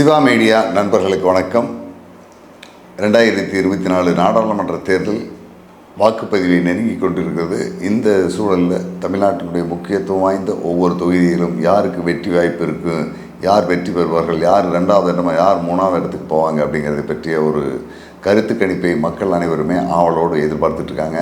Siva media நண்பர்களுக்கு வணக்கம். ரெண்டாயிரத்தி இருபத்தி நாலு நாடாளுமன்ற தேர்தல் வாக்குப்பதிவை நெருங்கி கொண்டிருக்கிறது. இந்த சூழலில் தமிழ்நாட்டினுடைய முக்கியத்துவம் வாய்ந்த ஒவ்வொரு தொகுதியிலும் யாருக்கு வெற்றி வாய்ப்பு இருக்கும் யார் வெற்றி பெறுவார்கள்? யார் ரெண்டாவது இடமா யார் மூணாவது இடத்துக்கு போவாங்க அப்படிங்கிறத பற்றிய ஒரு கருத்து கணிப்பை மக்கள் அனைவருமே ஆவலோடு எதிர்பார்த்துட்ருக்காங்க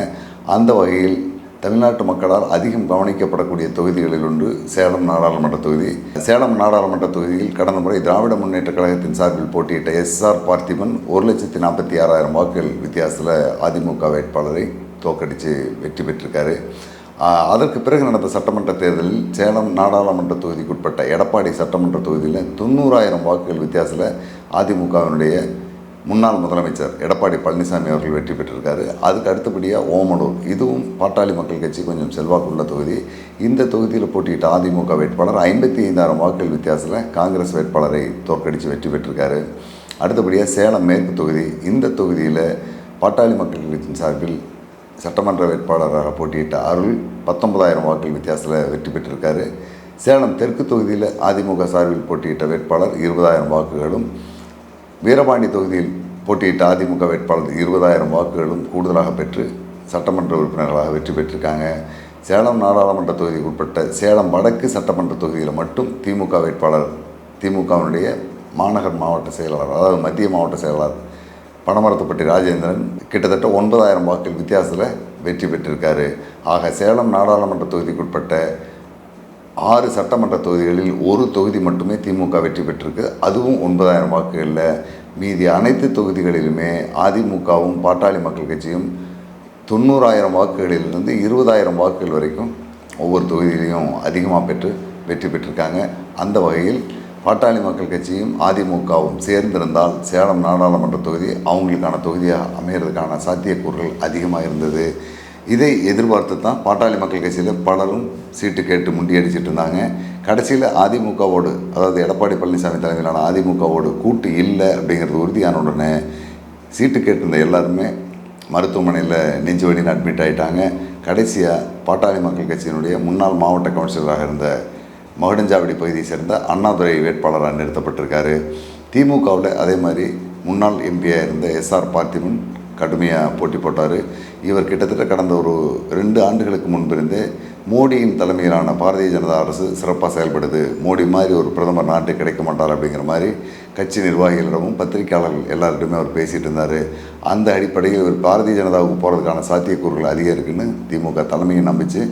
அந்த வகையில் தமிழ்நாட்டு மக்களால் அதிகம் கவனிக்கப்படக்கூடிய தொகுதிகளில் ஒன்று சேலம் நாடாளுமன்ற தொகுதி. சேலம் நாடாளுமன்ற தொகுதியில் கடந்த முறை திராவிட முன்னேற்ற கழகத்தின் சார்பில் போட்டியிட்ட எஸ்ஆர் பார்த்திபன் ஒரு லட்சத்தி நாற்பத்தி ஆறாயிரம் வாக்குகள் வித்தியாசத்தில் அதிமுக வேட்பாளரை தோக்கடித்து வெற்றி பெற்றிருக்காரு. அதற்கு பிறகு நடந்த சட்டமன்ற தேர்தலில் சேலம் நாடாளுமன்ற தொகுதிக்குட்பட்ட எடப்பாடி சட்டமன்ற தொகுதியில் தொண்ணூறாயிரம் வாக்குகள் வித்தியாசத்தில் அதிமுகவினுடைய முன்னாள் முதலமைச்சர் எடப்பாடி பழனிசாமி அவர்கள் வெற்றி பெற்றிருக்காரு. அதுக்கு அடுத்தபடியாக ஓமனூர். இதுவும் பாட்டாளி மக்கள் கட்சி கொஞ்சம் செல்வாக்குள்ள தொகுதி. இந்த தொகுதியில் போட்டியிட்ட அதிமுக வேட்பாளர் ஐம்பத்தி ஐந்தாயிரம் வாக்குகள் வித்தியாசத்தில் காங்கிரஸ் வேட்பாளரை தோற்கடித்து வெற்றி பெற்றிருக்காரு. அடுத்தபடியாக சேலம் மேற்கு தொகுதி. இந்த தொகுதியில் பாட்டாளி மக்கள் கட்சியின் சார்பில் சட்டமன்ற வேட்பாளராக போட்டியிட்ட அருள் பத்தொன்பதாயிரம் வாக்குகள் வித்தியாசத்தில் வெற்றி பெற்றிருக்காரு. சேலம் தெற்கு தொகுதியில் அதிமுக சார்பில் போட்டியிட்ட வேட்பாளர் இருபதாயிரம் வாக்குகளும். வீரபாண்டி தொகுதியில் போட்டியிட்ட அதிமுக வேட்பாளர் இருபதாயிரம் வாக்குகளும் கூடுதலாக பெற்று சட்டமன்ற உறுப்பினர்களாக வெற்றி பெற்றிருக்காங்க. சேலம் நாடாளுமன்ற தொகுதிக்கு உட்பட்ட சேலம் வடக்கு சட்டமன்ற தொகுதியில் மட்டும் திமுக வேட்பாளர் திமுகவினுடைய மாநகர் மாவட்ட செயலாளர் அதாவது மத்திய மாவட்ட செயலாளர் பணமரத்துப்பட்டி ராஜேந்திரன் கிட்டத்தட்ட ஒன்பதாயிரம் வாக்குகள் வித்தியாசத்தில் வெற்றி பெற்றிருக்காரு. ஆக சேலம் நாடாளுமன்ற தொகுதிக்குட்பட்ட ஆறு சட்டமன்ற தொகுதிகளில் ஒரு தொகுதி மட்டுமே திமுக வெற்றி பெற்றிருக்கு. அதுவும் ஒன்பதாயிரம் வாக்குகளில். மீதி அனைத்து தொகுதிகளிலுமே அதிமுகவும் பாட்டாளி மக்கள் கட்சியும் தொண்ணூறாயிரம் வாக்குகளிலிருந்து இருபதாயிரம் வாக்குகள் வரைக்கும் ஒவ்வொரு தொகுதியிலையும் அதிகமாக பெற்று வெற்றி பெற்றிருக்காங்க. அந்த வகையில் பாட்டாளி மக்கள் கட்சியும் அதிமுகவும் சேர்ந்திருந்தால் சேலம் நாடாளுமன்ற தொகுதி அவங்களுக்கான தொகுதியாக அமைகிறதுக்கான சாத்தியக்கூறுகள் அதிகமாக இருந்தது. இதை எதிர்பார்த்து தான் பாட்டாளி மக்கள் கட்சியில் பலரும் சீட்டு கேட்டு முண்டியடிச்சிட்டு இருந்தாங்க. கடைசியில் அதிமுகவோடு அதாவது எடப்பாடி பழனிசாமி தலைமையிலான அதிமுகவோடு கூட்டு இல்லை அப்படிங்கிறது உறுதியான உடனே சீட்டு கேட்டிருந்த எல்லாருமே மருத்துவமனையில் நெஞ்சு வழியில் அட்மிட் ஆகிட்டாங்க கடைசியாக பாட்டாளி மக்கள் கட்சியினுடைய முன்னாள் மாவட்ட கவுன்சிலராக இருந்த மகுடஞ்சாவடி பகுதியை சேர்ந்த அண்ணாதுரை வேட்பாளராக நிறுத்தப்பட்டிருக்காரு. திமுகவில் அதே மாதிரி முன்னாள் எம்பியாக இருந்த எஸ்ஆர் பார்த்திபன் கடுமையாக போட்டி போட்டார். இவர் கிட்டத்தட்ட கடந்த ஒரு ரெண்டு ஆண்டுகளுக்கு முன்பிருந்தே மோடியின் தலைமையிலான பாரதிய ஜனதா அரசு சிறப்பாக செயல்படுது. மோடி மாதிரி ஒரு பிரதமர் நாட்டுக்கு கிடைக்க மாட்டார் அப்படிங்கிற மாதிரி கட்சி நிர்வாகிகளிடமும் பத்திரிகையாளர்கள் எல்லார்கிட்டுமே அவர் பேசிகிட்டு இருந்தார். அந்த அடிப்படையில் இவர் பாரதிய ஜனதாவுக்கு போகிறதுக்கான சாத்தியக்கூறுகள் அதிகம் இருக்குன்னு திமுக தலைமையை நம்பிச்சு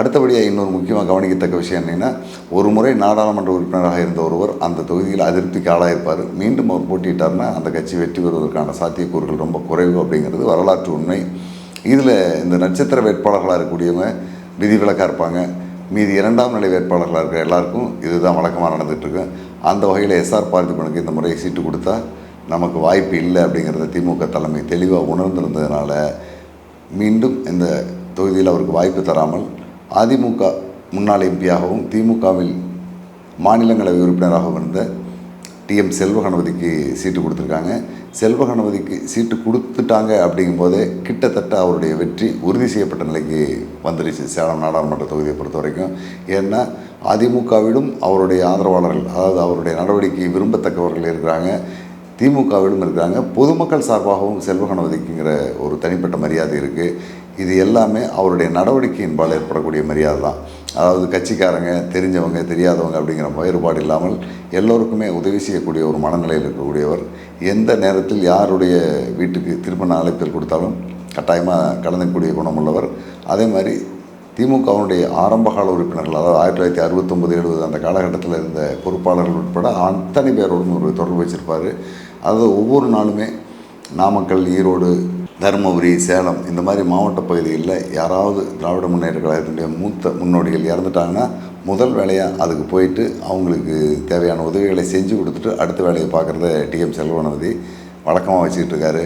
அடுத்தபடியாக இன்னொரு முக்கியமாக கவனிக்கத்தக்க விஷயம் என்னென்னா ஒரு முறை நாடாளுமன்ற உறுப்பினராக இருந்த ஒருவர் அந்த தொகுதியில் அதிருப்திக்கு ஆளாயிருப்பார். மீண்டும் அவர் போட்டியிட்டார்னா அந்த கட்சி வெற்றி பெறுவதற்கான சாத்தியக்கூறுகள் ரொம்ப குறைவு அப்படிங்கிறது வரலாற்று உண்மை. இதில் இந்த நட்சத்திர வேட்பாளர்களாக இருக்கக்கூடியவங்க விதிவிலக்காக இருப்பாங்க. மீதி இரண்டாம் நிலை வேட்பாளர்களாக இருக்கிற எல்லாருக்கும் இதுதான் வழக்கமாக நடந்துகிட்ருக்கு. அந்த வகையில் எஸ்ஆர் பார்த்திபனுக்கு இந்த முறை சீட்டு கொடுத்தா நமக்கு வாய்ப்பு இல்லை அப்படிங்கிறத திமுக தலைமை தெளிவாக உணர்ந்திருந்ததுனால மீண்டும் இந்த தொகுதியில் அவருக்கு வாய்ப்பு தராமல் அதிமுக முன்னாள் எம்பியாகவும் திமுகவில் மாநிலங்களவை உறுப்பினராகவும் இருந்த டிஎம் எம் செல்வகணபதிக்கு சீட்டு கொடுத்துருக்காங்க. செல்வ கணபதிக்கு சீட்டு கொடுத்துட்டாங்க அப்படிங்கும்போதே கிட்டத்தட்ட அவருடைய வெற்றி உறுதி செய்யப்பட்ட நிலைக்கு வந்துடுச்சு சேலம் நாடாளுமன்ற தொகுதியை பொறுத்த வரைக்கும். ஏன்னா அதிமுகவிலும் அவருடைய ஆதரவாளர்கள் அதாவது அவருடைய நடவடிக்கை விரும்பத்தக்கவர்கள் இருக்கிறாங்க. திமுகவிலும் இருக்கிறாங்க. பொதுமக்கள் சார்பாகவும் செல்வ கணபதிக்குங்கிற ஒரு தனிப்பட்ட மரியாதை இருக்குது இது எல்லாமே அவருடைய நடவடிக்கையின்பால் ஏற்படக்கூடிய மரியாதை தான். அதாவது கட்சிக்காரங்க தெரிஞ்சவங்க தெரியாதவங்க அப்படிங்கிற வேறுபாடு இல்லாமல் எல்லோருக்குமே உதவி செய்யக்கூடிய ஒரு மனநிலையில் இருக்கக்கூடியவர். எந்த நேரத்தில் யாருடைய வீட்டுக்கு திருமண அழைப்பில் கொடுத்தாலும் கட்டாயமாக கலந்துக்கூடிய குணமுள்ளவர். அதே மாதிரி திமுகவினுடைய ஆரம்பகால உறுப்பினர்கள் அதாவது ஆயிரத்தி தொள்ளாயிரத்தி அறுபத்தொம்பது எழுபது அந்த காலகட்டத்தில் இருந்த பொறுப்பாளர்கள் உட்பட அத்தனை பேரோடும் ஒரு தொடர்பு வச்சிருப்பார். அதாவது ஒவ்வொரு நாளுமே நாமக்கல் ஈரோடு தருமபுரி சேலம் இந்த மாதிரி மாவட்ட பகுதிகளில் யாராவது திராவிட முன்னேற்ற கழகத்தினுடைய மூத்த முன்னோடிகள் இறந்துட்டாங்கன்னா முதல் வேலையாக அதுக்கு போயிட்டு அவங்களுக்கு தேவையான உதவிகளை செஞ்சு கொடுத்துட்டு அடுத்த வேலையை பார்க்குறத டிஎம் செல்வநதி வழக்கமாக வச்சுக்கிட்டு இருக்காரு.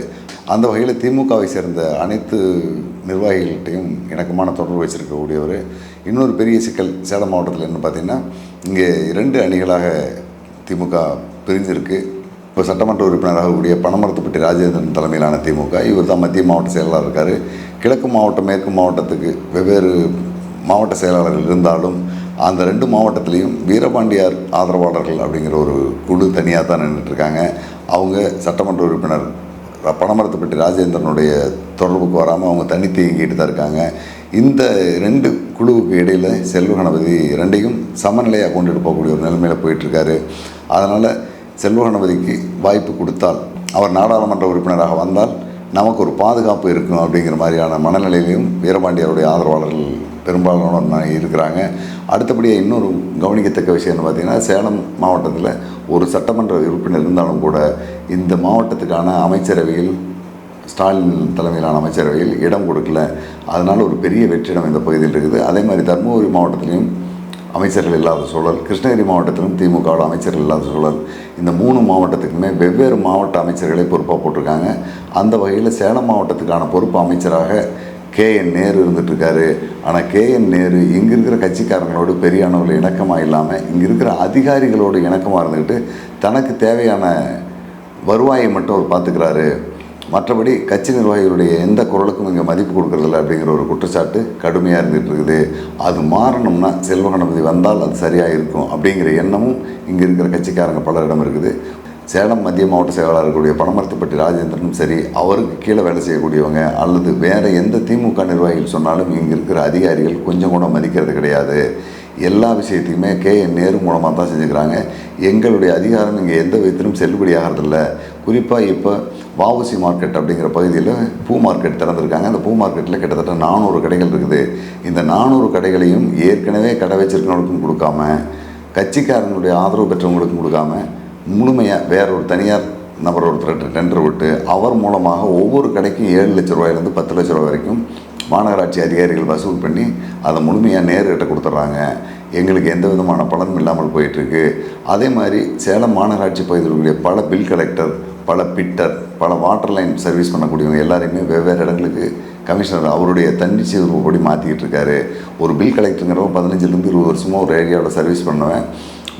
அந்த வகையில் திமுகவை சேர்ந்த அனைத்து நிர்வாகிகள்கிட்டையும் இணக்கமான தொடர்பு வச்சிருக்கக்கூடியவர். இன்னொரு பெரிய சிக்கல் சேலம் மாவட்டத்தில் என்ன பார்த்திங்கன்னா இங்கே இரண்டு அணிகளாக திமுக பிரிஞ்சிருக்கு. இப்போ சட்டமன்ற உறுப்பினராக கூடிய பனமரத்துப்பட்டி ராஜேந்திரன் தலைமையிலான திமுக இவர் தான் மத்திய மாவட்ட செயலாளர் இருக்கார். கிழக்கு மாவட்டம் மேற்கு மாவட்டத்துக்கு வெவ்வேறு மாவட்ட செயலாளர்கள் இருந்தாலும் அந்த ரெண்டு மாவட்டத்திலையும் வீரபாண்டியார் ஆதரவாளர்கள் அப்படிங்கிற ஒரு குழு தனியாக தான் நின்றுட்டுருக்காங்க அவங்க சட்டமன்ற உறுப்பினர் பணமரத்துப்பட்டி ராஜேந்திரனுடைய தொடர்புக்கு வராமல் அவங்க தனி தேங்கிட்டு தான் இருக்காங்க. இந்த ரெண்டு குழுவுக்கு இடையில் செல்வ கணபதி ரெண்டையும் சமநிலையாக கொண்டுட்டு போகக்கூடிய ஒரு நிலைமையில் போயிட்டுருக்காரு அதனால் செல்வ வாய்ப்பு கொடுத்தால் அவர் நாடாளுமன்ற உறுப்பினராக வந்தால் நமக்கு ஒரு பாதுகாப்பு இருக்கும் அப்படிங்கிற மாதிரியான மனநிலையிலையும் வீரபாண்டியருடைய ஆதரவாளர்கள் பெரும்பாலான இருக்கிறாங்க. அடுத்தபடியாக இன்னொரு கவனிக்கத்தக்க விஷயம்னு பார்த்தீங்கன்னா சேலம் மாவட்டத்தில் ஒரு சட்டமன்ற உறுப்பினர் இருந்தாலும் கூட இந்த மாவட்டத்துக்கான அமைச்சரவையில் ஸ்டாலின் தலைமையிலான அமைச்சரவையில் இடம் கொடுக்கல. அதனால் ஒரு பெரிய வெற்றிடம் இந்த பகுதியில் இருக்குது. அதே மாதிரி தருமபுரி மாவட்டத்திலையும் அமைச்சர்கள் இல்லாத சூழல் கிருஷ்ணகிரி மாவட்டத்திலும் திமுகவோட அமைச்சர்கள் இல்லாத சூழல் இந்த மூணு மாவட்டத்துக்குமே வெவ்வேறு மாவட்ட அமைச்சர்களை பொறுப்பாக போட்டிருக்காங்க. அந்த வகையில் சேலம் மாவட்டத்துக்கான பொறுப்பு அமைச்சராக கே என் நேரு இருந்துகிட்ருக்காரு ஆனால் கே என் நேரு இங்கே இருக்கிற கட்சிக்காரங்களோடு பெரிய அளவில் இணக்கமாக இல்லாமல் இங்கே இருக்கிற அதிகாரிகளோடு இணக்கமாக இருந்துக்கிட்டு தனக்கு தேவையான வருவாயை மட்டும் அவர் பார்த்துக்கிறாரு மற்றபடி கட்சி நிர்வாகிகளுடைய எந்த குரலுக்கும் இங்கே மதிப்பு கொடுக்கறதில்ல அப்படிங்கிற ஒரு குற்றச்சாட்டு கடுமையாக இருந்துகிட்டு இருக்குது அது மாறணும்னா செல்வ கணபதி வந்தால் அது சரியாக இருக்கும் அப்படிங்கிற எண்ணமும் இங்கே இருக்கிற கட்சிக்காரங்க பலரிடம் இருக்குது. சேலம் மத்திய மாவட்ட செயலாளர்களுடைய இருக்கக்கூடிய ராஜேந்திரனும் சரி அவருக்கு கீழே வேலை செய்யக்கூடியவங்க அல்லது வேறு எந்த திமுக நிர்வாகிகள் சொன்னாலும் இங்கே இருக்கிற அதிகாரிகள் கொஞ்சம் கூட மதிக்கிறது கிடையாது. எல்லா விஷயத்தையுமே கே என் நேரு மூலமாக தான் செஞ்சுக்கிறாங்க. எங்களுடைய அதிகாரம் இங்கே எந்த விதத்திலும் செல்லுபடியாகிறதில்ல குறிப்பாக இப்போ வாவுசி மார்க்கெட் அப்படிங்கிற பகுதியில் பூ மார்க்கெட் திறந்திருக்காங்க. அந்த பூ மார்க்கெட்டில் கிட்டத்தட்ட நானூறு கடைகள் இருக்குது. இந்த நானூறு கடைகளையும் ஏற்கனவே கடை வச்சிருக்கிறவங்களுக்கும் கொடுக்காம கட்சிக்காரங்களுடைய ஆதரவு பெற்றவங்களுக்கும் கொடுக்காம முழுமையாக வேற ஒரு தனியார் நபர் ஒருத்தர் டெண்டர் விட்டு அவர் மூலமாக ஒவ்வொரு கடைக்கும் ஏழு லட்ச ரூபாயிலேருந்து பத்து லட்ச ரூபாய் வரைக்கும் மாநகராட்சி அதிகாரிகள் வசூல் பண்ணி அதை முழுமையாக நேர்கிட்ட கொடுத்துட்றாங்க. எங்களுக்கு எந்த விதமான பலனும் இல்லாமல் போயிட்டுருக்கு. அதே மாதிரி சேலம் மாநகராட்சி பகுதியில் இருக்கக்கூடிய பல பில் கலெக்டர் பல பிட்டர் பல வாட்டர் லைன் சர்வீஸ் பண்ணக்கூடியவங்க எல்லாரையுமே வெவ்வேறு இடங்களுக்கு கமிஷனர் அவருடைய தன்னிச்சை உருவப்படி மாற்றிக்கிட்டு இருக்காரு. ஒரு பில் கலெக்டருங்கிறவங்க பதினஞ்சுலேருந்து இருபது வருஷமாக ஒரு ஏரியாவில் சர்வீஸ் பண்ணுவேன்.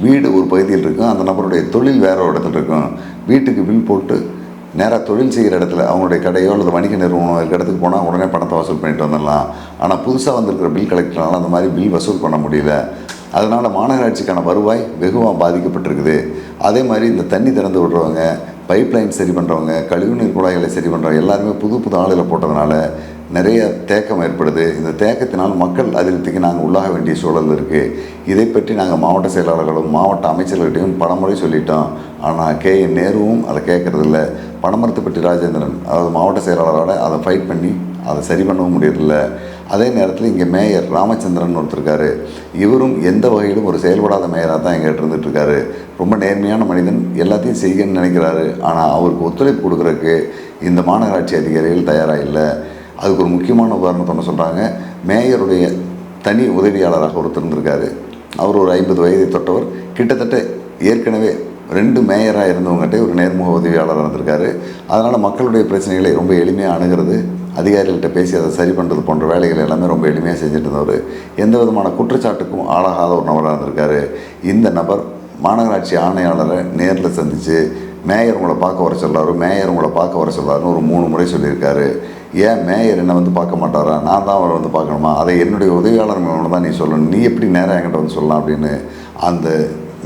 வீடு ஒரு பகுதியில் இருக்கும். அந்த நபருடைய தொழில் வேற இடத்துல இருக்கும். வீட்டுக்கு பில் போட்டு நேராக தொழில் செய்கிற இடத்துல அவங்களுடைய கடையோ அல்லது வணிக நிறுவனம் இருக்கிற இடத்துக்கு போனால் உடனே பணத்தை வசூல் பண்ணிட்டு வந்துடலாம். ஆனால் புதுசாக வந்திருக்கிற பில் கலெக்டர்னால அந்த மாதிரி பில் வசூல் பண்ண முடியல. அதனால் மாநகராட்சிக்கான வருவாய் வெகுவாக பாதிக்கப்பட்டிருக்குது. அதே மாதிரி இந்த தண்ணி திறந்து விடுறவங்க பைப்லைன் சரி பண்ணுறவங்க கழிவுநீர் குழாய்களை சரி பண்ணுறவங்க எல்லாருமே புது புது ஆளுகளை போட்டதுனால நிறைய தேக்கம் ஏற்படுது. இந்த தேக்கத்தினால் மக்கள் அதிருப்திக்கு நாங்கள் உள்ளாக வேண்டிய சூழல் இருக்குது இதை பற்றி நாங்கள் மாவட்ட செயலாளர்களும் மாவட்ட அமைச்சர்கள்ட்டையும் பலமுறை சொல்லிட்டோம். ஆனால் கே. என். நேருவும் அதை கேட்குறதில்ல. பணமரத்துப்பட்டி ராஜேந்திரன் அதாவது மாவட்ட செயலாளரோட அதை ஃபைட் பண்ணி அதை சரி பண்ணவும் முடியறதில்ல. அதே நேரத்தில் இங்கே மேயர் ராமச்சந்திரன் ஒருத்தருக்காரு இவரும் எந்த வகையிலும் ஒரு செயல்படாத மேயராக தான் எங்கிட்ட இருந்துகிட்டு இருக்காரு. ரொம்ப நேர்மையான மனிதன் எல்லாத்தையும் செய்யணும்னு நினைக்கிறாரு. ஆனால் அவருக்கு ஒத்துழைப்பு கொடுக்குறதுக்கு இந்த மாநகராட்சி அதிகாரிகள் தயாராக இல்லை. அதுக்கு ஒரு முக்கியமான உதாரணத்தை ஒன்று சொல்கிறாங்க மேயருடைய தனி உதவியாளராக ஒருத்தர் இருந்திருக்காரு. அவர் ஒரு ஐம்பது வயதை தொட்டவர். கிட்டத்தட்ட ஏற்கனவே ரெண்டு மேயராக இருந்தவங்ககிட்ட ஒரு நேர்முக உதவியாளராக இருந்திருக்காரு. அதனால் மக்களுடைய பிரச்சனைகளை ரொம்ப எளிமையாக அணுகிறது. அதிகாரிகள்கிட்ட பேசி அதை சரி பண்ணுறது போன்ற வேலைகள் எல்லாமே ரொம்ப எளிமையாக செஞ்சுட்டு இருந்தவர். எந்த விதமான குற்றச்சாட்டுக்கும் ஆளாகாத ஒரு நபராக இருந்திருக்காரு. இந்த நபர் மாநகராட்சி ஆணையாளரை நேரில் சந்தித்து மேயர் உங்களை பார்க்க வர சொல்லாரு மேயர் உங்களை பார்க்க வர சொல்லாருன்னு ஒரு மூணு முறை சொல்லியிருக்காரு. ஏன் மேயர் என்னை வந்து பார்க்க மாட்டாரா? நான் தான் அவரை வந்து பார்க்கணுமா? அதை என்னுடைய உதவியாளர் மூலம் தான் நீ சொல்லணும். நீ எப்படி நேராக என்கிட்ட வந்து சொல்லலாம் அப்படின்னு அந்த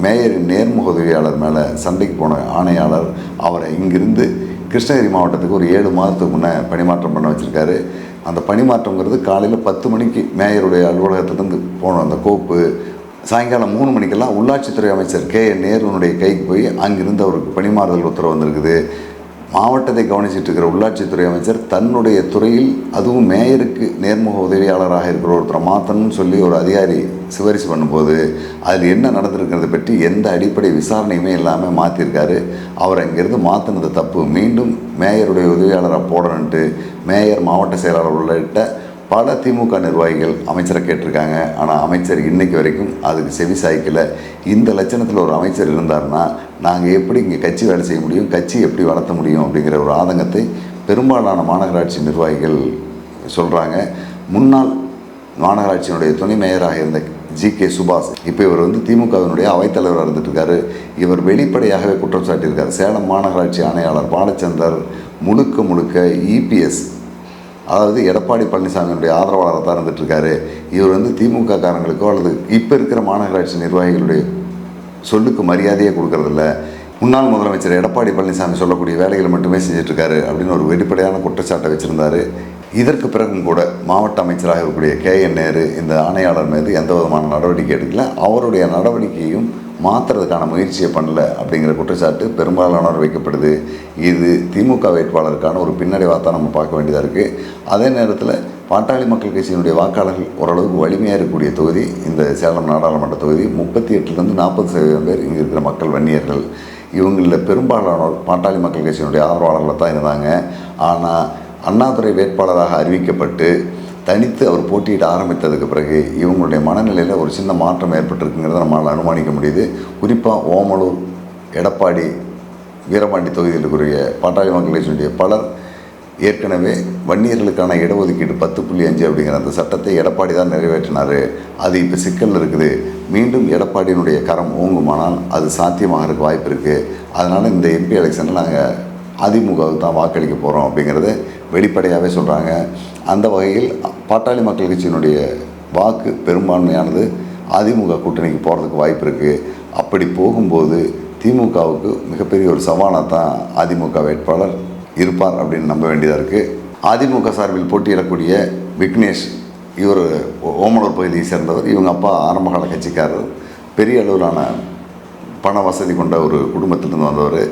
மேயரின் நேர்முக உதவியாளர் மேலே சண்டைக்கு போன ஆணையாளர் அவரை இங்கிருந்து கிருஷ்ணகிரி மாவட்டத்துக்கு ஒரு ஏழு மாதத்துக்கு முன்னே பணிமாற்றம் பண்ண வச்சுருக்காரு. அந்த பணிமாற்றங்கிறது காலையில் பத்து மணிக்கு மேயருடைய அலுவலகத்திலேருந்து போன அந்த கோப்பு சாயங்காலம் மூணு மணிக்கெல்லாம் உள்ளாட்சித்துறை அமைச்சர் கே என் நேருனுடைய கைக்கு போய் அங்கிருந்து அவருக்கு பணிமாறுதல் உத்தரவு வந்திருக்குது. மாவட்டத்தை கவனிச்சிட்டு இருக்கிற உள்ளாட்சித்துறை அமைச்சர் தன்னுடைய துறையில் அதுவும் மேயருக்கு நேர்முக உதவியாளராக இருக்கிற ஒருத்தரை மாற்றணும்னு சொல்லி ஒரு அதிகாரி சிபாரிசு பண்ணும்போது அதில் என்ன நடந்திருக்கிறத பற்றி எந்த அடிப்படை விசாரணையுமே இல்லாமல் மாற்றிருக்காரு அவர் அங்கேருந்து மாற்றினது தப்பு. மீண்டும் மேயருடைய உதவியாளராக போடணுன்ட்டு மேயர் மாவட்ட செயலாளர் உள்ளிட்ட பல திமுக நிர்வாகிகள் அமைச்சரை கேட்டிருக்காங்க. ஆனால் அமைச்சர் இன்றைக்கு வரைக்கும் அதுக்கு செவி சாய்க்கல. இந்த லட்சணத்தில் ஒரு அமைச்சர் இருந்தார்னா நாங்கள் எப்படி இங்கே கட்சி வேலை செய்ய முடியும் கட்சி எப்படி வளர்த்த முடியும் அப்படிங்கிற ஒரு ஆதங்கத்தை பெரும்பாலான மாநகராட்சி நிர்வாகிகள் சொல்கிறாங்க முன்னாள் மாநகராட்சியினுடைய துணை மேயராக இருந்த ஜி கே சுபாஷ் இப்போ இவர் வந்து திமுகவினுடைய அவைத்தலைவராக இருந்துட்டுருக்காரு. இவர் வெளிப்படையாகவே குற்றம் சாட்டியிருக்கார். சேலம் மாநகராட்சி ஆணையாளர் பாலச்சந்தர் முழுக்க முழுக்க இபிஎஸ் அதாவது எடப்பாடி பழனிசாமியினுடைய ஆதரவாளராக தான் இருந்துட்டு இருக்காரு இவர் வந்து திமுக காரங்களுக்கோ அல்லது இப்போ இருக்கிற மாநகராட்சி நிர்வாகிகளுடைய சொல்லுக்கு மரியாதையே கொடுக்கறதில்ல. முன்னாள் முதலமைச்சர் எடப்பாடி பழனிசாமி சொல்லக்கூடிய வேலைகளை மட்டுமே செஞ்சுட்டு அப்படின்னு ஒரு வெளிப்படையான குற்றச்சாட்டை வச்சுருந்தாரு. இதற்கு பிறகும் கூட மாவட்ட அமைச்சராக இருக்கக்கூடிய கே என் நேரு இந்த ஆணையாளர் மீது எந்த விதமான நடவடிக்கை எடுக்கல. அவருடைய நடவடிக்கையும் மாற்றுறதுக்கான முயற்சியை பண்ணல அப்படிங்கிற குற்றச்சாட்டு பெரும்பாலானோர் வைக்கப்படுது. இது திமுக வேட்பாளருக்கான ஒரு பின்னடைவாக தான் நம்ம பார்க்க வேண்டியதாக இருக்குது அதே நேரத்தில் பாட்டாளி மக்கள் கட்சியினுடைய வாக்காளர்கள் ஓரளவுக்கு வலிமையாக இருக்கக்கூடிய தொகுதி இந்த சேலம் நாடாளுமன்ற தொகுதி முப்பத்தி எட்டுலேருந்து நாற்பது சதவீதம் பேர் இங்கே இருக்கிற மக்கள் வன்னியர்கள். இவங்களில் பெரும்பாலானோர் பாட்டாளி மக்கள் கட்சியினுடைய ஆதரவாளர்களாக தான் இருந்தாங்க. ஆனால் அண்ணாதுரை வேட்பாளராக அறிவிக்கப்பட்டு தனித்து அவர் போட்டியிட ஆரம்பித்ததுக்கு பிறகு இவங்களுடைய மனநிலையில் ஒரு சின்ன மாற்றம் ஏற்பட்டிருக்குங்கிறத நம்மளால் அனுமானிக்க முடியுது. குறிப்பாக ஓமலூர் எடப்பாடி வீரபாண்டி தொகுதியில் இருக்கிற பாட்டாளி மக்கள் கட்சியினுடைய பலர் ஏற்கனவே வன்னியர்களுக்கான இடஒதுக்கீடு பத்து புள்ளி அஞ்சு அப்படிங்கிற அந்த சட்டத்தை எடப்பாடி தான் நிறைவேற்றினார். அது இப்போ சிக்கலில் இருக்குது. மீண்டும் எடப்பாடியினுடைய கரம் ஓங்குமானால் அது சாத்தியமாகறதுக்கு வாய்ப்பு இருக்குது அதனால் இந்த எம்பி எலெக்ஷனில் நாங்கள் அதிமுகவுக்கு தான் வாக்களிக்க போகிறோம் அப்படிங்கிறது வெளிப்படையாகவே சொல்கிறாங்க அந்த வகையில் பாட்டாளி மக்கள் கட்சியினுடைய வாக்கு பெரும்பான்மையானது அதிமுக கூட்டணிக்கு போகிறதுக்கு வாய்ப்பு இருக்குது அப்படி போகும்போது திமுகவுக்கு மிகப்பெரிய ஒரு சவாலாக தான் அதிமுக வேட்பாளர் இருப்பார் அப்படின்னு நம்ப வேண்டியதாக இருக்குது அதிமுக சார்பில் போட்டியிடக்கூடிய விக்னேஷ் இவர் ஓமலூர் பகுதியை சேர்ந்தவர். இவங்க அப்பா ஆரம்பகால கட்சிக்காரர். பெரிய அளவிலான பண வசதி கொண்ட ஒரு குடும்பத்திலிருந்து வந்தவர்.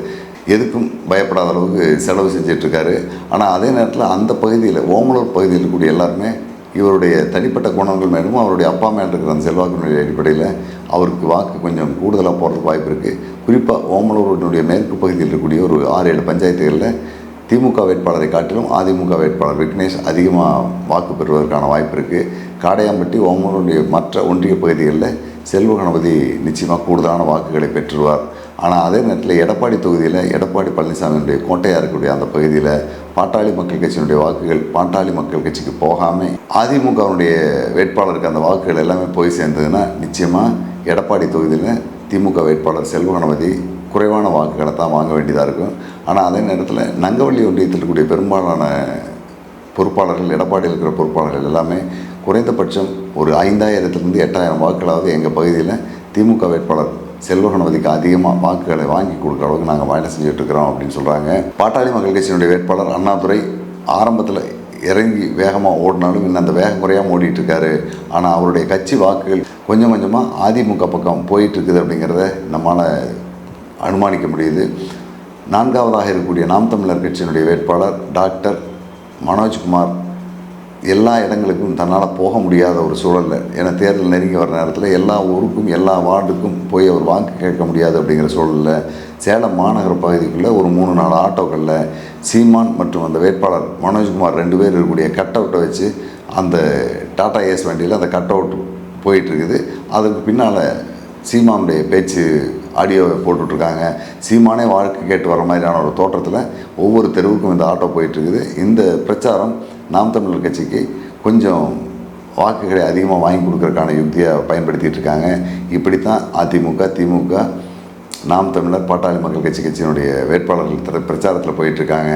எதுக்கும் பயப்படாத அளவுக்கு செலவு செஞ்சிட்ருக்காரு. ஆனால் அதே நேரத்தில் அந்த பகுதியில் ஓமலூர் பகுதியில் இருக்கக்கூடிய எல்லாருமே இவருடைய தனிப்பட்ட குணங்கள் மேலும் அவருடைய அப்பா மேல் இருக்கிற அந்த செல்வாக்கினுடைய அடிப்படையில் அவருக்கு வாக்கு கொஞ்சம் கூடுதலாக போகிறதுக்கு வாய்ப்பு இருக்குது குறிப்பாக ஓமலூரினுடைய மேற்கு பகுதியில் இருக்கக்கூடிய ஒரு ஆறு ஏழு பஞ்சாயத்துகளில் திமுக வேட்பாளரை காட்டிலும் அதிமுக வேட்பாளர் விக்னேஷ் அதிகமாக வாக்கு பெறுவதற்கான வாய்ப்பு இருக்குது காடையாம்பட்டி ஓமலூருடைய மற்ற ஒன்றிய பகுதிகளில் செல்வ கணபதி நிச்சயமாக கூடுதலான வாக்குகளை பெற்றுருவார் ஆனால் அதே நேரத்தில் எடப்பாடி தொகுதியில் எடப்பாடி பழனிசாமியினுடைய கோட்டையாக இருக்கக்கூடிய அந்த பகுதியில் பாட்டாளி மக்கள் கட்சியினுடைய வாக்குகள் பாட்டாளி மக்கள் கட்சிக்கு போகாமல் அதிமுகவுடைய வேட்பாளருக்கு அந்த வாக்குகள் எல்லாமே போய் சேர்ந்ததுன்னா நிச்சயமாக எடப்பாடி தொகுதியில் திமுக வேட்பாளர் செல்வ கணபதி குறைவான வாக்குகளை தான் வாங்க வேண்டியதாக இருக்கும். ஆனால் அதே நேரத்தில் நங்கவள்ளி ஒன்றியத்தில் இருக்கக்கூடிய பெரும்பாலான பொறுப்பாளர்கள் எடப்பாடியில் இருக்கிற பொறுப்பாளர்கள் எல்லாமே குறைந்தபட்சம் ஒரு ஐந்தாயிரத்துலேருந்து எட்டாயிரம் வாக்குகளாவது எங்கள் பகுதியில் திமுக வேட்பாளர் செல்வ கணபதிக்கு அதிகமாக வாக்குகளை வாங்கி கொடுக்குற அளவுக்கு நாங்கள் வேலை செஞ்சுட்டு இருக்கிறோம் அப்படின்னு சொல்கிறாங்க பாட்டாளி மக்கள் கட்சியினுடைய வேட்பாளர் அண்ணாதுரை ஆரம்பத்தில் இறங்கி வேகமாக ஓடினாலும் இன்னும் அந்த வேகம் குறையாமல் ஓடிட்டு இருக்காரு ஆனால் அவருடைய கட்சி வாக்குகள் கொஞ்சம் கொஞ்சமாக அதிமுக பக்கம் போயிட்டு இருக்குது அப்படிங்கிறத நம்மளால் அனுமானிக்க முடியுது. நான்காவதாக இருக்கக்கூடிய நாம் தமிழர் கட்சியினுடைய வேட்பாளர் டாக்டர் மனோஜ்குமார் எல்லா இடங்களுக்கும் தன்னால் போக முடியாத ஒரு சூழலில். ஏன்னா தேர்தல் நெருங்கி வர நேரத்தில் எல்லா ஊருக்கும் எல்லா வார்டுக்கும் போய் அவர் வாக்கு கேட்க முடியாது அப்படிங்கிற சூழலில் சேலம் மாநகர பகுதிக்குள்ளே ஒரு மூணு நாலு ஆட்டோக்களில் சீமான் மற்றும் அந்த வேட்பாளர் மனோஜ்குமார் ரெண்டு பேர் இருக்கக்கூடிய கட் அவுட்டை வச்சு அந்த டாடா ஏஸ் வண்டியில் அந்த கட் அவுட் போயிட்டுருக்குது அதுக்கு பின்னால் சீமானுடைய பேச்சு ஆடியோவை போட்டுட்ருக்காங்க. சீமானே வாழ்க்கை கேட்டு வர மாதிரியான ஒரு தோற்றத்தில் ஒவ்வொரு தெருவுக்கும் இந்த ஆட்டோ போயிட்டுருக்குது இந்த பிரச்சாரம் நாம் தமிழர் கட்சிக்கு கொஞ்சம் வாக்குகளை அதிகமாக வாங்கி கொடுக்கறதுக்கான யுக்தியை பயன்படுத்திகிட்டு இருக்காங்க இப்படித்தான் அதிமுக திமுக நாம் தமிழர் பாட்டாளி மக்கள் கட்சி கட்சியினுடைய வேட்பாளர்கள் தர பிரச்சாரத்தில் போயிட்டுருக்காங்க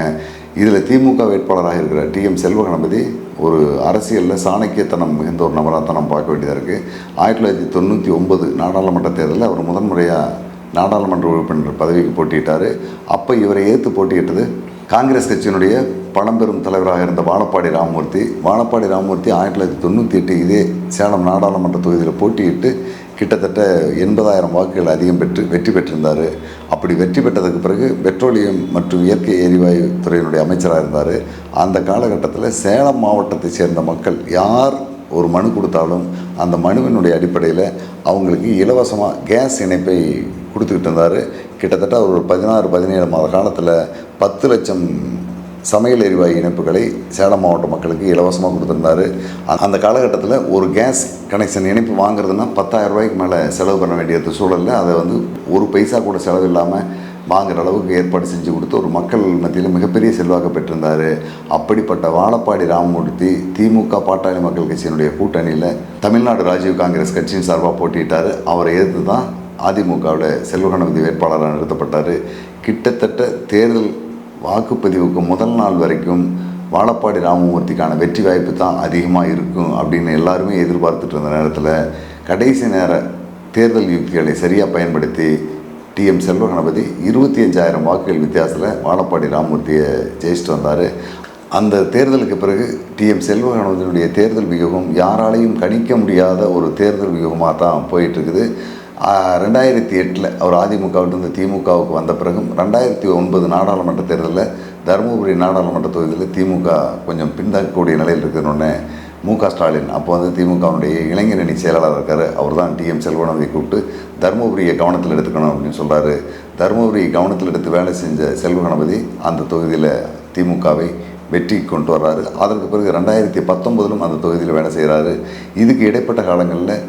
இதில் திமுக வேட்பாளராக இருக்கிற டிஎம் செல்வ கணபதி ஒரு அரசியலில் சாணக்கியத்தனம் மிகுந்த ஒரு நபராக தான் நம்ம பார்க்க வேண்டியதாக இருக்குது ஆயிரத்தி தொள்ளாயிரத்தி தொண்ணூற்றி ஒன்பது நாடாளுமன்ற தேர்தலில் அவர் முதன்முறையாக நாடாளுமன்ற உறுப்பினர் பதவிக்கு போட்டியிட்டார். அப்போ இவரை ஏற்று போட்டியிட்டது காங்கிரஸ் கட்சியினுடைய பழம்பெரும் தலைவராக இருந்த வாழப்பாடி ராமமூர்த்தி. வாழப்பாடி ராமமூர்த்தி ஆயிரத்தி தொள்ளாயிரத்தி தொண்ணூற்றி எட்டு இதே சேலம் நாடாளுமன்ற தொகுதியில் போட்டியிட்டு கிட்டத்தட்ட எண்பதாயிரம் வாக்குகள் அதிகம் பெற்று வெற்றி பெற்றிருந்தார். அப்படி வெற்றி பெற்றதுக்கு பிறகு பெட்ரோலியம் மற்றும் இயற்கை எரிவாயு துறையினுடைய அமைச்சராக இருந்தார். அந்த காலகட்டத்தில் சேலம் மாவட்டத்தை சேர்ந்த மக்கள் யார் ஒரு மனு கொடுத்தாலும் அந்த மனுவினுடைய அடிப்படையில் அவங்களுக்கு இலவசமாக கேஸ் இணைப்பை கொடுத்துக்கிட்டு இருந்தார். கிட்டத்தட்ட ஒரு பதினாறு பதினேழு மாத காலத்தில் பத்து லட்சம் சமையல் எரிவாயு இணைப்புகளை சேலம் மாவட்ட மக்களுக்கு இலவசமாக கொடுத்துருந்தாரு. அந்த காலகட்டத்தில் ஒரு கேஸ் கனெக்ஷன் இணைப்பு வாங்குறதுன்னா பத்தாயிரம் ரூபாய்க்கு மேலே செலவு பண்ண வேண்டியது சூழலில் அதை வந்து ஒரு பைசா கூட செலவு இல்லாமல் வாங்குற அளவுக்கு ஏற்பாடு செஞ்சு கொடுத்து ஒரு மக்கள் மத்தியில் மிகப்பெரிய செல்வாக்கு பெற்றிருந்தார். அப்படிப்பட்ட வாழப்பாடி ராமமூர்த்தி திமுக பாட்டாளி மக்கள் கட்சியினுடைய கூட்டணியில் தமிழ்நாடு ராஜீவ் காங்கிரஸ் கட்சியின் சார்பாக போட்டியிட்டார். அவரை எதிர்த்து தான் அதிமுகவில் செல்வகணபதி வேட்பாளராக நிறுத்தப்பட்டார். கிட்டத்தட்ட தேர்தல் வாக்குப்பதிவுக்கு முதல் நாள் வரைக்கும் வாழப்பாடி ராமமூர்த்திக்கான வெற்றி வாய்ப்பு தான் அதிகமாக இருக்கும் அப்படின்னு எல்லாருமே எதிர்பார்த்துட்டு இருந்த நேரத்தில் கடைசி நேர தேர்தல் யுக்திகளை சரியாக பயன்படுத்தி டிஎம் செல்வ கணபதி இருபத்தி அஞ்சாயிரம் வாக்குகள் வித்தியாசத்தில் வாழப்பாடி ராமமூர்த்தியை ஜெயிச்சுட்டு வந்தார். அந்த தேர்தலுக்கு பிறகு டிஎம் செல்வ கணபதியினுடைய தேர்தல் வியூகம் யாராலையும் கணிக்க முடியாத ஒரு தேர்தல் வியூகமாக தான் போயிட்டுருக்குது ரெண்டாயிரத்தி எட்டில் அவர் அதிமுகவிலிருந்து திமுகவுக்கு வந்த பிறகும் ரெண்டாயிரத்தி ஒன்பது நாடாளுமன்ற தேர்தலில் தருமபுரி நாடாளுமன்ற தொகுதியில் திமுக கொஞ்சம் பின்தங்கக்கூடிய நிலையில் இருக்கிறோன்னே மு க ஸ்டாலின் அப்போ வந்து திமுகவுடைய அணி செயலாளர் இருக்கார் அவர் தான் டிஎம் செல்வனதை கூப்பிட்டு தருமபுரியை கவனத்தில் எடுத்துக்கணும் அப்படின்னு சொல்கிறாரு தருமபுரி கவனத்தில் எடுத்து வேலை செஞ்ச செல்வ கணபதி அந்த தொகுதியில் திமுகவை வெற்றி கொண்டு வர்றாரு. அதற்கு பிறகு ரெண்டாயிரத்தி பத்தொன்பதிலும் அந்த தொகுதியில் வேலை செய்கிறாரு இதுக்கு இடைப்பட்ட காலங்களில்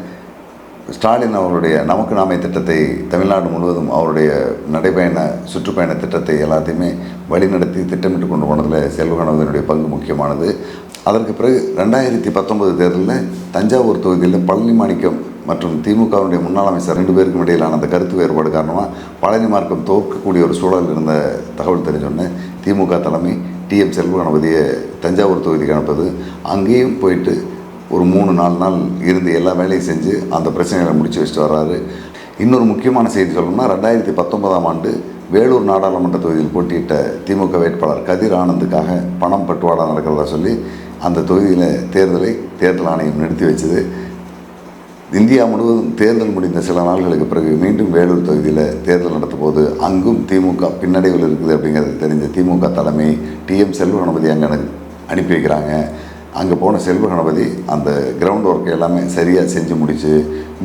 ஸ்டாலின் அவருடைய நமக்கு நாமே திட்டத்தை தமிழ்நாடு முழுவதும் அவருடைய நடைபயண சுற்றுப்பயண திட்டத்தை எல்லாத்தையுமே வழிநடத்தி திட்டமிட்டு கொண்டு போனதில் செல்வகணவதனுடைய பங்கு முக்கியமானது. அதற்கு பிறகு ரெண்டாயிரத்தி பத்தொன்பது தேர்தலில் தஞ்சாவூர் தொகுதியில் பழனி மாணிக்கம் மற்றும் திமுகவினுடைய முன்னாள் அமைச்சர் ரெண்டு பேருக்கும் இடையிலான அந்த கருத்து வேறுபாடு காரணமாக பழனி மார்க்கம் தோற்கக்கூடிய ஒரு சூழல் இருந்த தகவல் தெரிஞ்சோன்னே திமுக தலைமை டிஎம் செல்வ கணபதியை தஞ்சாவூர் தொகுதிக்கு அனுப்புது அங்கேயும் போயிட்டு ஒரு மூணு நாலு நாள் இருந்து எல்லா வேலையும் செஞ்சு அந்த பிரச்சனைகளை முடிச்சு வச்சுட்டு வர்றாரு. இன்னொரு முக்கியமான செய்தி சொல்லணும்னா ரெண்டாயிரத்தி பத்தொன்பதாம் ஆண்டு வேலூர் நாடாளுமன்ற தொகுதியில் போட்டியிட்ட திமுக வேட்பாளர் கதிர் ஆனந்துக்காக பணம் பட்டுவாடா நடக்கிறதா சொல்லி அந்த தொகுதியில் தேர்தலை தேர்தல் ஆணையம் நிறுத்தி வச்சது. இந்தியா முழுவதும் தேர்தல் முடிந்த சில நாள்களுக்கு பிறகு மீண்டும் வேலூர் தொகுதியில் தேர்தல் நடத்தும்போது போது அங்கும் திமுக பின்னடைவில் இருக்குது அப்படிங்கிறது தெரிஞ்ச திமுக தலைமை டிஎம் செல்வ கணபதி அங்கே அனுப்பி வைக்கிறாங்க. அங்கே போன செல்வ கணபதி அந்த கிரவுண்ட் ஒர்க் எல்லாமே சரியாக செஞ்சு முடித்து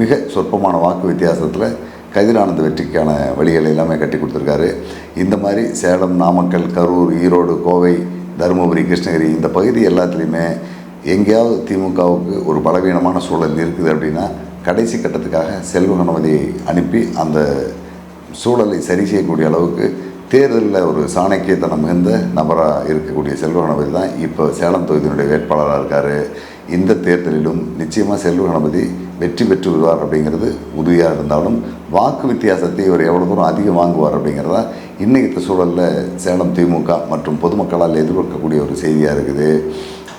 மிக சொற்பமான வாக்கு வித்தியாசத்தில் கதிரானந்த வெற்றிக்கான வழிகளை எல்லாமே கட்டி கொடுத்துருக்காரு. இந்த மாதிரி சேலம் நாமக்கல் கரூர் ஈரோடு கோவை தருமபுரி கிருஷ்ணகிரி இந்த பகுதி எல்லாத்துலேயுமே எங்கேயாவது திமுகவுக்கு ஒரு பலவீனமான சூழல் இருக்குது அப்படின்னா கடைசி கட்டத்துக்காக செல்வ கணபதியை அனுப்பி அந்த சூழலை சரி செய்யக்கூடிய அளவுக்கு தேர்தலில் ஒரு சாணக்கியத்தனம் மிகுந்த நபராக இருக்கக்கூடிய செல்வ கணபதி தான் இப்போ சேலம் தொகுதியினுடைய வேட்பாளராக இருக்கார். இந்த தேர்தலிலும் நிச்சயமாக செல்வ கணபதி வெற்றி பெற்று விடுவார் அப்படிங்கிறது உறுதியாக இருந்தாலும் வாக்கு வித்தியாசத்தை இவர் எவ்வளோ தூரம் அதிகம் வாங்குவார் அப்படிங்கிறதா இன்றைக்கு சூழலில் சேலம் திமுக மற்றும் பொதுமக்களால் எதிர்பார்க்கக்கூடிய ஒரு செய்தியாக இருக்குது.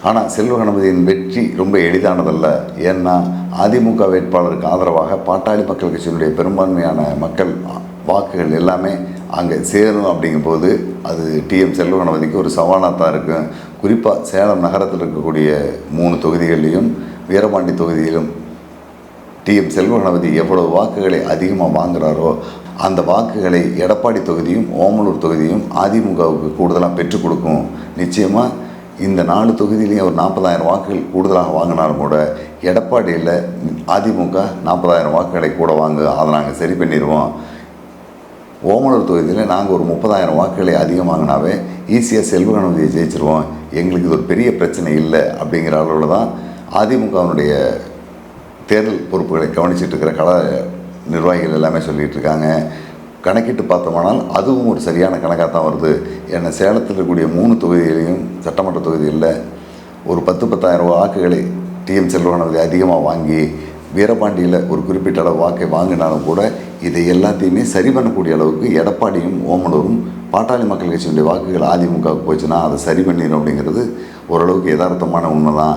ஆனால் செல்வ கணபதியின் வெற்றி ரொம்ப எளிதானதல்ல. ஏன்னா அதிமுக வேட்பாளருக்கு ஆதரவாக பாட்டாளி மக்கள் கட்சியினுடைய பெரும்பான்மையான மக்கள் வாக்குகள் எல்லாமே அங்கே சேரும் அப்படிங்கும்போது அது டிஎம் செல்வகணபதிக்கு ஒரு சவாலாக தான் இருக்கும் குறிப்பாக சேலம் நகரத்தில் இருக்கக்கூடிய மூணு தொகுதிகளிலும் வீரபாண்டி தொகுதியிலும் டிஎம் செல்வகணபதி எவ்வளவு வாக்குகளை அதிகமாக வாங்குகிறாரோ அந்த வாக்குகளை எடப்பாடி தொகுதியும் ஓமலூர் தொகுதியும் அதிமுகவுக்கு கூடுதலாக பெற்றுக் கொடுக்கும். நிச்சயமாக இந்த நாலு தொகுதியிலையும் ஒரு நாற்பதாயிரம் வாக்குகள் கூடுதலாக வாங்கினாலும் கூட எடப்பாடியில் அதிமுக நாற்பதாயிரம் வாக்குகளை கூட வாங்க அதை நாங்கள் சரி பண்ணிடுவோம். ஓமலூர் தொகுதியில் நாங்கள் ஒரு முப்பதாயிரம் வாக்குகளை அதிகமாகினாவே வாங்கினாவே ஈஸியாக செல்வகணபதியை ஜெயிச்சிருவோம். எங்களுக்கு இது ஒரு பெரிய பிரச்சனை இல்லை அப்படிங்கிற அளவில் தான் அதிமுகவினுடைய தேர்தல் பொறுப்புகளை கவனிச்சிட்டு இருக்கிற கள நிர்வாகிகள் எல்லாமே சொல்லிகிட்டு இருக்காங்க. கணக்கிட்டு பார்த்தோமானால் அதுவும் ஒரு சரியான கணக்காக தான் வருது. ஏன்னா சேலத்தில் இருக்கக்கூடிய மூணு தொகுதிகளையும் சட்டமன்ற தொகுதிகளில் ஒரு பத்து பத்தாயிரம் வாக்குகளை டிஎம் செல்வகணபதி அதிகமாக வாங்கி வீரபாண்டியில் ஒரு குறிப்பிட்ட அளவு வாக்கை வாங்கினாலும் கூட இதை எல்லாத்தையுமே சரி பண்ணக்கூடிய அளவுக்கு எடப்பாடியும் ஓமலூரும் பாட்டாளி மக்கள் கட்சியினுடைய வாக்குகள் அதிமுகவுக்கு போச்சுன்னா அதை சரி பண்ணிடும் அப்படிங்கிறது ஓரளவுக்கு யதார்த்தமான உண்மை தான்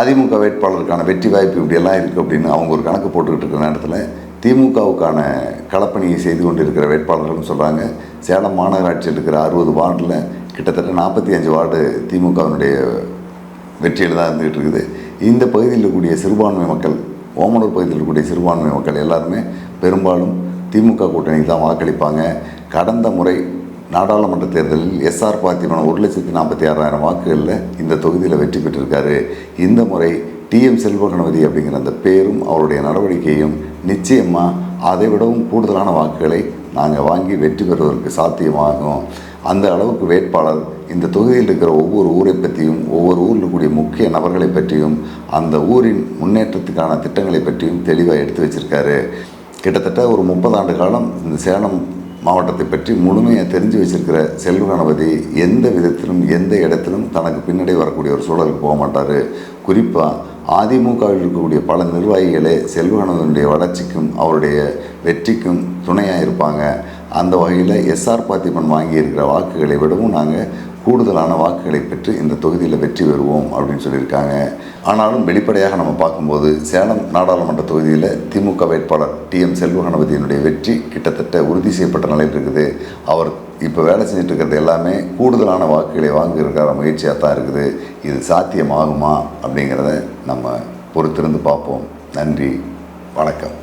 அதிமுக வேட்பாளருக்கான வெற்றி வாய்ப்பு இப்படியெல்லாம் இருக்குது அப்படின்னு அவங்க ஒரு கணக்கு போட்டுக்கிட்டு இருக்கிற நேரத்தில் திமுகவுக்கான களப்பணியை செய்து கொண்டிருக்கிற வேட்பாளர்களும் சொல்கிறாங்க சேலம் மாநகராட்சியில் இருக்கிற அறுபது வார்டில் கிட்டத்தட்ட நாற்பத்தி அஞ்சு வார்டு திமுகவினுடைய வெற்றியில் தான் இருந்துகிட்டு இருக்குது. இந்த பகுதியில் இருக்கக்கூடிய சிறுபான்மை மக்கள் ஓமலூர் பகுதியில் இருக்கக்கூடிய சிறுபான்மை மக்கள் எல்லாருமே பெரும்பாலும் திமுக கூட்டணிக்கு தான் வாக்களிப்பாங்க. கடந்த முறை நாடாளுமன்ற தேர்தலில் எஸ்ஆர் பார்த்திபன் ஒரு லட்சத்தி நாற்பத்தி ஆறாயிரம் வாக்குகளில் இந்த தொகுதியில் வெற்றி பெற்றிருக்காரு. இந்த முறை டிஎம் செல்வகணபதி அப்படிங்கிற அந்த பேரும் அவருடைய நடவடிக்கையும் நிச்சயமாக அதை விடவும் கூடுதலான வாக்குகளை நாங்கள் வாங்கி வெற்றி பெறுவதற்கு சாத்தியமாகும். அந்த அளவுக்கு வேட்பாளர். இந்த தொகுதியில் இருக்கிற ஒவ்வொரு ஊரை பற்றியும் ஒவ்வொரு ஊரில் கூடிய முக்கிய நபர்களை பற்றியும் அந்த ஊரின் முன்னேற்றத்துக்கான திட்டங்களை பற்றியும் தெளிவாக எடுத்து வச்சிருக்காரு. கிட்டத்தட்ட ஒரு முப்பது ஆண்டு காலம் இந்த சேலம் மாவட்டத்தை பற்றி முழுமையாக தெரிஞ்சு வச்சிருக்கிற செல்வ கணபதி எந்த விதத்திலும் எந்த இடத்திலும் தனக்கு பின்னடை வரக்கூடிய ஒரு சூழலுக்கு போக மாட்டார். குறிப்பாக அதிமுகவில் இருக்கக்கூடிய பல நிர்வாகிகளே செல்வ வளர்ச்சிக்கும் அவருடைய வெற்றிக்கும் துணையாக இருப்பாங்க. அந்த வகையில் எஸ்ஆர் பார்த்திபன் வாங்கியிருக்கிற வாக்குகளை விடவும் நாங்கள் கூடுதலான வாக்குகளை பெற்று இந்த தொகுதியில் வெற்றி பெறுவோம் அப்படின்னு சொல்லியிருக்காங்க. ஆனாலும் வெளிப்படையாக நம்ம பார்க்கும்போது சேலம் நாடாளுமன்ற தொகுதியில் திமுக வேட்பாளர் டிஎம் எம் செல்வகணபதியினுடைய வெற்றி கிட்டத்தட்ட உறுதி செய்யப்பட்ட நிலையில் இருக்குது. அவர் இப்போ வேலை செஞ்சுட்டு இருக்கிறது எல்லாமே கூடுதலான வாக்குகளை வாங்கியிருக்கிற முயற்சியாக தான் இருக்குது. இது சாத்தியமாகுமா அப்படிங்கிறத நம்ம பொறுத்திருந்து பார்ப்போம். நன்றி. வணக்கம்.